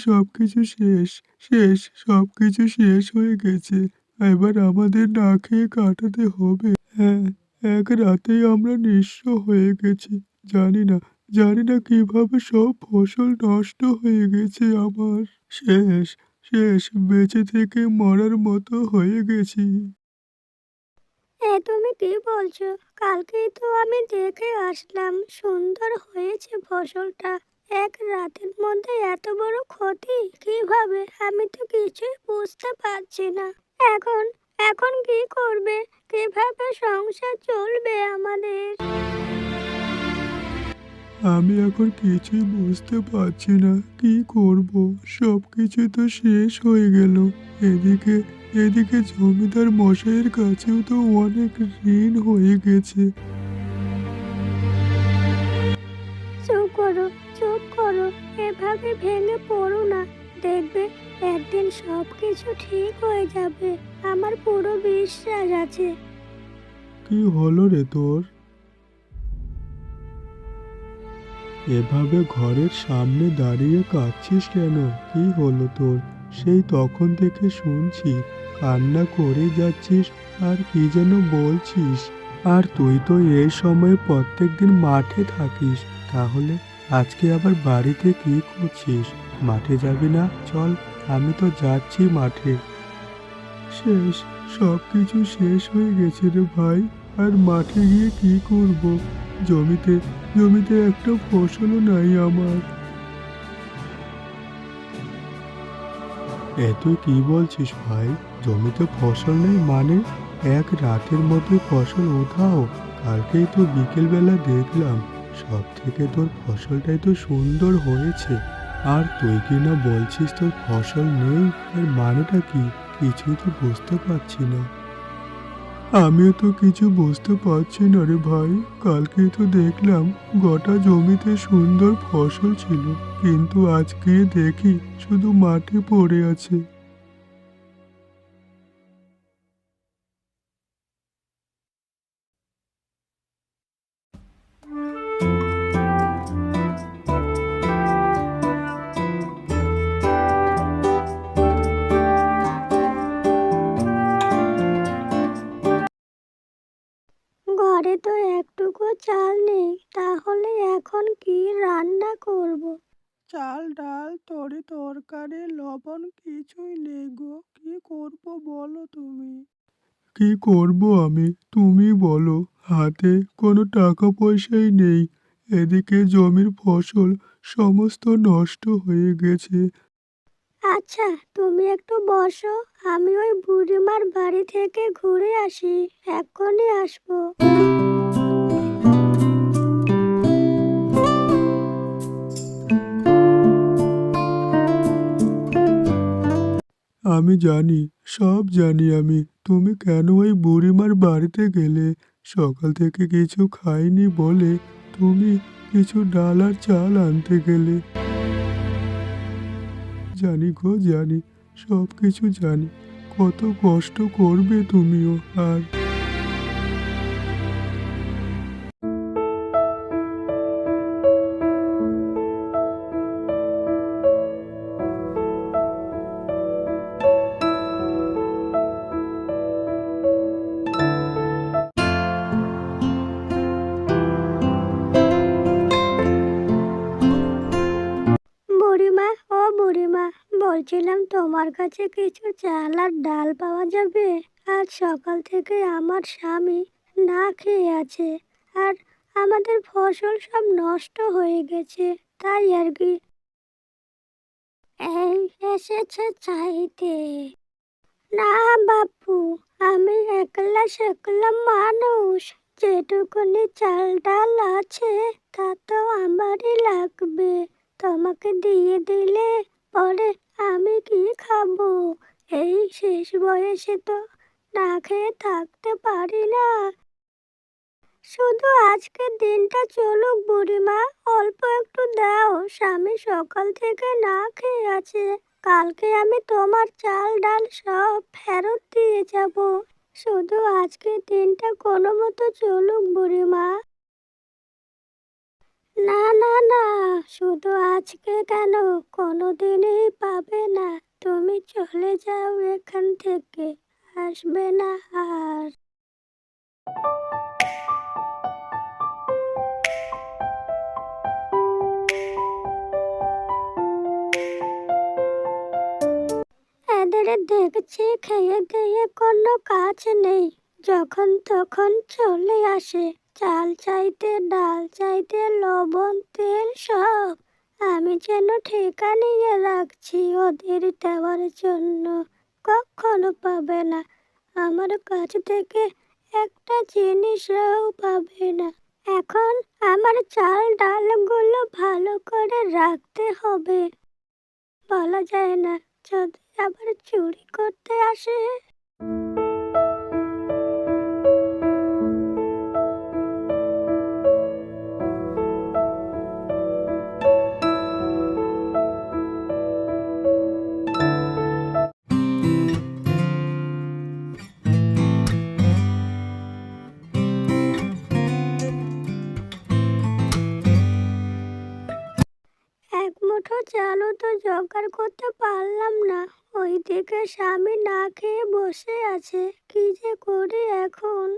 সব কিছু শেষ শেষ সব কিছু শেষ হয়ে গেছে। এবার আমাদের না খেয়ে কাটাতে হবে। হ্যাঁ এক রাতেই আমরা নিঃস্ব হয়ে গেছি। জানি না জানি না কীভাবে সব ফসল নষ্ট হয়ে গেছে আমার। শেষ শেষ, বেঁচে থেকে মরার মতো হয়ে গেছি। এ, তুমি কি বলছো? কালকেই তো আমি দেখে আসলাম, সুন্দর হয়েছে ফসলটা। এক রাতের মধ্যে এত বড় ক্ষতি? কীভাবে? আমি তো কিছুই বুঝতে পারছি না। এখন এখন কি করবে? কীভাবে সংসার চলবে আমাদের? আমি এখন কিছুই বুঝতে পারছি না। কি করব? সব কিছু তো শেষ হয়ে গেল। এদিকে এদিকে জমিদার মশাইয়ের কাছেও তো অনেক ঋণ হয়ে গেছে। এভাবে ভেঙে পড়ো না। দেখবে একদিন সব কিছু ঠিক হয়ে যাবে। আমার পুরো বিশ্বাস আছে। কি হলো রে তোর? এভাবে ঘরের সামনে দাঁড়িয়ে কাঁদছিস কেন? কি হলো তোর? সেই তখন থেকে শুনছি, কান্না করে যাচ্ছিস, আর কি যেন বলছিস? আর তুই তো এই সময় প্রত্যেকদিন মাঠে থাকিস, তাহলে আজকে আবার বাড়িতে কি করছিস? মাঠে যাবি না? চল, আমি তো যাচ্ছি মাঠে। শেষ সব কিছু শেষ হয়ে গেছে রে ভাই। আর মাঠে গিয়ে কি করব? জমিতে জমিতে একটা ফসলও নাই আমার। এত কি বলছিস ভাই? জমিতে ফসল নেই মানে? এক রাতের মধ্যে ফসল উঠাও। কালকেই তো বিকেলবেলা দেখলাম। সব থেকে তোর ফসলটাই তো সুন্দর হয়েছে। আর তুই কি না বলছিস তোর ফসল নেই? এর মানেটা কি? কিছুই তো বুঝতে পারছি না। আমিও তো কিছু বুঝতে পারছি না রে ভাই। কালকে তো দেখলাম গোটা জমিতে সুন্দর ফসল ছিল। কিন্তু আজকে দেখি শুধু মাটি পড়ে আছে। তাহলে এখন কি রান্না করব। চাল ডাল তরি তরকারি লবণ কিছুই নেই গো। কি করব বলো তুমি? কি করব আমি? তুমি বলো। হাতে কোনো টাকা পয়সাই নেই। এদিকে জমির ফসল সমস্ত নষ্ট হয়ে গেছে। আচ্ছা তুমি একটু বসো। আমি ওই বুড়িমার বাড়ি থেকে ঘুরে আসি। এক্ষুনি আসব। আমি জানি, সব জানি আমি। তুমি কেন ওই বুড়িমার বাড়িতে গেলে? সকাল থেকে কিছু খাইনি বলে তুমি কিছু ডাল আর চাল আনতে গেলে। জানি গো, জানি সব কিছু জানি। কত কষ্ট করবে তুমিও, আর তোমার কাছে কিছু চাল আর ডাল পাওয়া যাবে? আজ সকাল থেকে আমার স্বামী না খেয়ে আছে আর আমাদের ফসল সব নষ্ট হয়ে গেছে, তাই আর কি? এই এসেছে চাইতে। না বাপু, আমি একলা সেকলা মানুষ। যেটুকুনি চাল ডাল আছে, তা তো আমারই লাগবে। তোমাকে দিয়ে দিলে পরে আমি কি খাব এই শেষ বয়সে তো না খেয়ে থাকতে পারি না। শুধু আজকের দিনটা চলুক বুড়িমা, অল্প একটু দাও, স্বামী সকাল থেকে না খেয়ে আছে। কালকে আমি তোমার চাল ডাল সব ফেরত দিয়ে যাব। শুধু আজকের দিনটা কোনো মতো চলুক বুড়িমা। না না না, শুধু আজকে কেন? কোনো দিনই পাবে না। তুমি চলে যাও এখান থেকে, আসবে না আর। এদের দেখছি খেয়ে দিয়ে কোনো কাজ নেই, যখন তখন চলে আসে। চাল চাইতে, ডাল চাইতে, লবণ, তেল সব। আমি যেন নিয়ে রাখছি ওদের দেওয়ার জন্য কখনো পাবে না। আমার কাছ থেকে একটা জিনিসও পাবে না। এখন আমার চাল ডালগুলো ভালো করে রাখতে হবে। বলা যায় না, যদি আবার চুরি করতে আসে জোগাড় করতে পারলাম না। ওইদিকে স্বামী না খেয়ে বসে আছে। কি যে করি এখন?